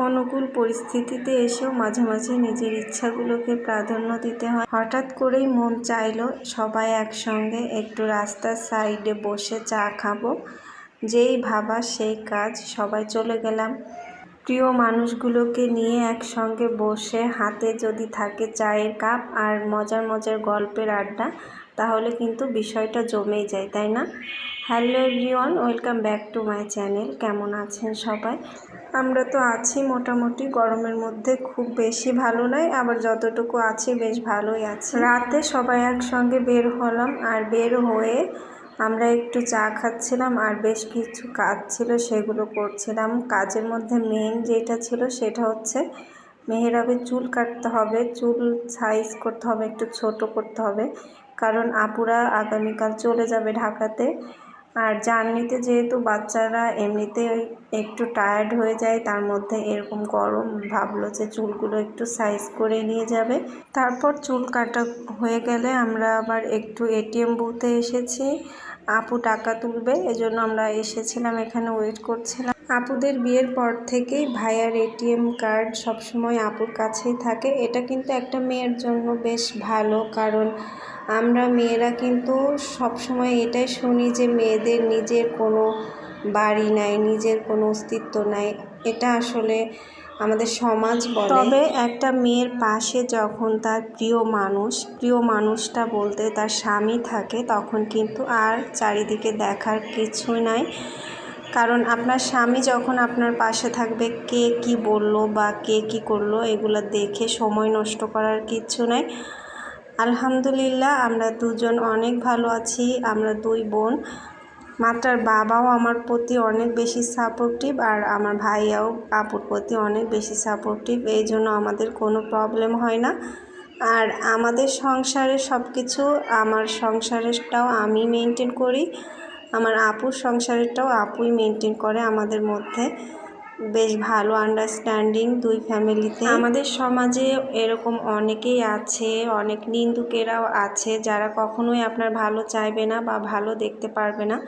অনুকূল পরিস্থিতিতে এসেও মাঝে মাঝে নিজের ইচ্ছাগুলোকে প্রাধান্য দিতে হয়। হঠাৎ করেই মন চাইলো সবাই একসঙ্গে একটু রাস্তার সাইডে বসে চা খাব। যেই ভাবা সেই কাজ সবাই চলে গেলাম। প্রিয় মানুষগুলোকে নিয়ে একসঙ্গে বসে হাতে যদি থাকে চায়ের কাপ আর মজার মজার গল্পের আড্ডা, তাহলে কিন্তু বিষয়টা জমেই যায়, তাই না? Hello everyone, welcome back to my channel. কেমন আছেন সবাই? আমরা তো আছি মোটামুটি গরমের মধ্যে, খুব বেশি ভালো নয়, আবার যতটুকু আছি বেশ ভালোই আছে। রাতে সবাই একসঙ্গে বের হলাম আর বের হয়ে আমরা একটু চা খাচ্ছিলাম আর বেশ কিছু কাজ ছিল, সেগুলো করছিলাম। কাজের মধ্যে মেন যেটা ছিল সেটা হচ্ছে মেহেরাবের চুল কাটতে হবে, চুল সাইজ করতে হবে, একটু ছোট করতে হবে। কারণ আপুরা আগামীকাল চলে যাবে ঢাকাতে। আর জার্নিতে যেহেতু বাচ্চারা এমনিতে একটু টায়ার্ড হয়ে যায়, তার মধ্যে এরকম গরম ভাবলো যে চুলগুলো একটু সাইজ করে নিয়ে যাবে। তারপর চুল কাটা হয়ে গেলে আমরা আবার একটু এটিএম বুথে এসেছি। আপু টাকা তুলবে, এজন্য আমরা এসেছিলাম, এখানে ওয়েট করছিলাম। আপুদের বিয়ের পর থেকেই ভাইয়ার এটিএম কার্ড সবসময় আপুর কাছেই থাকে। এটা কিন্তু একটা মেয়ের জন্য বেশ ভালো, কারণ আমরা মেয়েরা কিন্তু সবসময় এটাই শুনি যে মেয়েদের নিজের কোনো বাড়ি নাই, নিজের কোনো অস্তিত্ব নাই। এটা আসলে আমাদের সমাজ বলে। তবে একটা মেয়ের পাশে যখন তার প্রিয় মানুষ, প্রিয় মানুষটা বলতে তার স্বামী থাকে, তখন কিন্তু আর চারিদিকে দেখার কিছু নাই। কারণ আপনার স্বামী যখন আপনার পাশে থাকবে, কে কি বলল বা কে কি করল, এগুলো দেখে সময় নষ্ট করার কিচ্ছু নাই। আলহামদুলিল্লাহ, আমরা দুজন অনেক ভালো আছি, আমরা দুই বোন। মাত্রার বাবাও আমার প্রতি অনেক বেশি সাপোর্টিভ আর আমার ভাইয়াও আপুর প্রতি অনেক বেশি সাপোর্টিভ এই জন্য আমাদের কোনো প্রবলেম হয় না। আর আমাদের সংসারের সব কিছু আমার সংসারেরটাও আমি মেনটেন করি। আমার আপুর সংসারেরটাও আপুই মেনটেন করে আমাদের মধ্যে। বেশ ভালো আন্ডারস্ট্যান্ডিং দুই ফ্যামিলিতে আমাদের সমাজে এরকম অনেকেই আছে, অনেক নিন্দুকেরাও আছে, যারা কখনোই আপনার ভালো চাইবে না বা ভালো দেখতে পারবে না।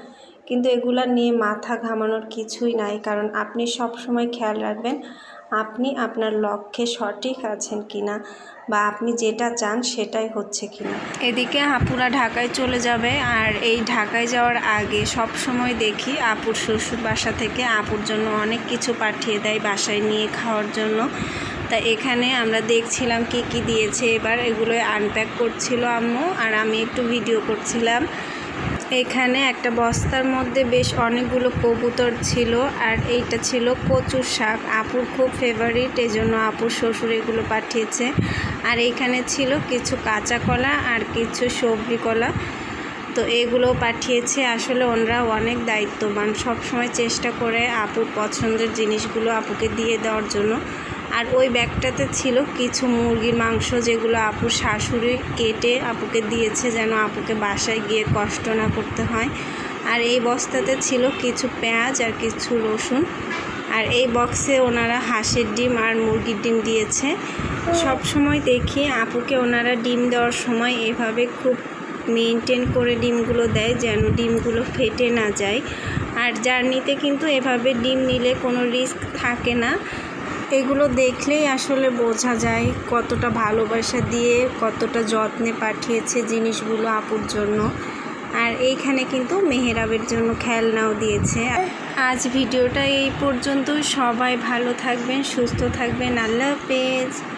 কিন্তু এগুলা নিয়ে মাথা ঘামানোর কিছুই নাই, কারণ আপনি সব সময় খেয়াল রাখবেন আপনি আপনার লক্ষ্যে সঠিক আছেন কিনা বা আপনি যেটা চান সেটাই হচ্ছে কিনা। এদিকে আপুরা ঢাকায় চলে যাবে আর এই ঢাকায় যাওয়ার আগে সব সময় দেখি আপুর শ্বশুর বাসা থেকে আপুর জন্য অনেক কিছু পাঠিয়ে দেয় বাসায় নিয়ে খাওয়ার জন্য। তা এখানে আমরা দেখছিলাম কি কি দিয়েছে। এবার এগুলো আনপ্যাক করছিল আম্মু আর আমি একটু ভিডিও করছিলাম। এখানে একটা বস্তার মধ্যে বেশ অনেকগুলো কবুতর ছিল, আর এইটা ছিল কচুর শাক। আপুর খুব ফেভারিট এই জন্য আপুর শ্বশুর এগুলো পাঠিয়েছে। আর এইখানে ছিল কিছু কাঁচা কলা আর কিছু সবজি কলা। তো এগুলো পাঠিয়েছে। আসলে ওনারা অনেক দায়িত্ববান। সবসময় চেষ্টা করে আপুর পছন্দের জিনিসগুলো আপুকে দিয়ে দেওয়ার জন্য। আর ওই ব্যাগটাতে ছিল কিছু মুরগির মাংস যেগুলো আপুর শাশুড়ি কেটে আপুকে দিয়েছে যেন আপুকে বাসায় গিয়ে কষ্ট না করতে হয়। আর এই বস্তাতে ছিল কিছু পেঁয়াজ আর কিছু রসুন। আর এই বক্সে ওনারা হাঁসের ডিম আর মুরগির ডিম দিয়েছে। সব সময় দেখি আপুকে ওনারা ডিম দেওয়ার সময় এভাবে খুব মেনটেন করে ডিমগুলো দেয় যেন ডিমগুলো ফেটে না যায়। আর জার্নিতে কিন্তু এভাবে ডিম নিলে কোনো রিস্ক থাকে না। এগুলো দেখলেই আসলে বোঝা যায় কতটা ভালোবাসা দিয়ে কতটা যত্নে পাঠিয়েছে জিনিসগুলো আপুর জন্য। আর এইখানে কিন্তু মেহেরাবের জন্য খেলনাও দিয়েছে। আজ ভিডিওটা এই পর্যন্ত সবাই ভালো থাকবেন, সুস্থ থাকবেন। আল্লাহ হাফেজ।